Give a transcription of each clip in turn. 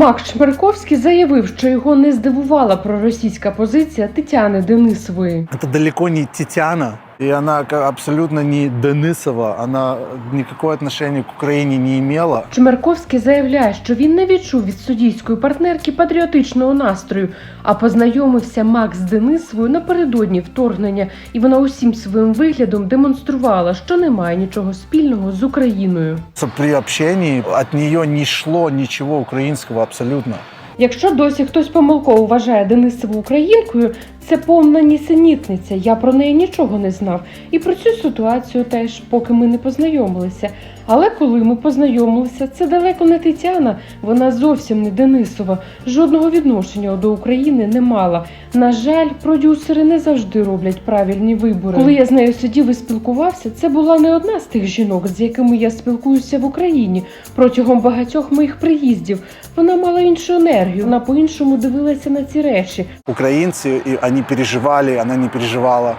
Макс Чмерковський заявив, що його не здивувала проросійська позиція Тетяни Денисової. Це далеко не Тетяна, и она абсолютно не Денисова, она никакого отношения к Украине не имела. Чмерковський заявляє, що він не відчув від суддійської партнерки патріотичного настрою, а познайомився Макс з Денисовою напередодні вторгнення, і вона усім своїм виглядом демонструвала, що немає нічого спільного з Україною. При общении от нее не шло ничего украинского абсолютно. Якщо досі хтось помилково вважає Денисову українкою, це повна нісенітниця. Я про неї нічого не знав. І про цю ситуацію теж, поки ми не познайомилися. Але коли ми познайомилися, це далеко не Тетяна, вона зовсім не Денисова, жодного відношення до України не мала. На жаль, продюсери не завжди роблять правильні вибори. Коли я з нею сидів і спілкувався, це була не одна з тих жінок, з якими я спілкуюся в Україні протягом багатьох моїх приїздів. Вона мала іншу енергію, вона по-іншому дивилася на ці речі. Украинцы, и они переживали, она не переживала.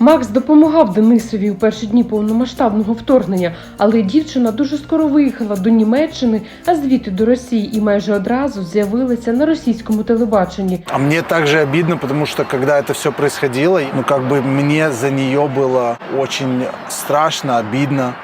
Макс допомагав Денисові у перші дні повномасштабного вторгнення, але дівчина дуже скоро виїхала до Німеччини, а звідти до Росії і майже одразу з'явилася на російському телебаченні. А мне также обидно, потому что когда это все происходило, ну как бы мне за нее было очень страшно, обидно.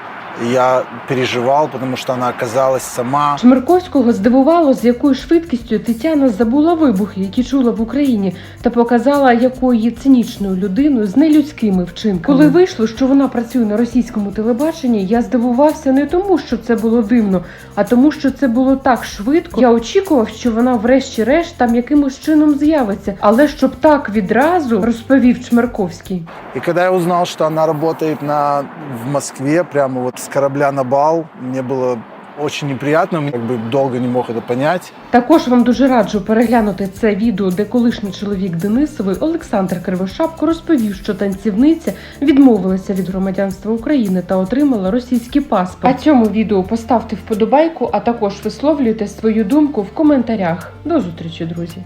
Я переживал, потому что она оказалась сама. Чмирковського здивувало, з якою швидкістю Тетяна забула вибухи, які чула в Україні, та показала, якою є цинічною людиною з нелюдськими вчинками. Коли вийшло, що вона працює на російському телебаченні, я здивувався не тому, що це було дивно, а тому, що це було так швидко. Я очікував, що вона, врешті-решт, там якимось чином з'явиться, але щоб так відразу розповів Чмирковський. И когда я узнал, что она работает на, в Москве, прямо вот с корабля на бал, мне было очень неприятно, я как бы долго не мог это понять. Також вам дуже раджу переглянути це відео, де колишній чоловік Денисової Олександр Кривошапко розповів, що танцівниця відмовилася від громадянства України та отримала російський паспорт. А цьому відео поставте вподобайку, а також висловлюйте свою думку в коментарях. До зустрічі, друзі!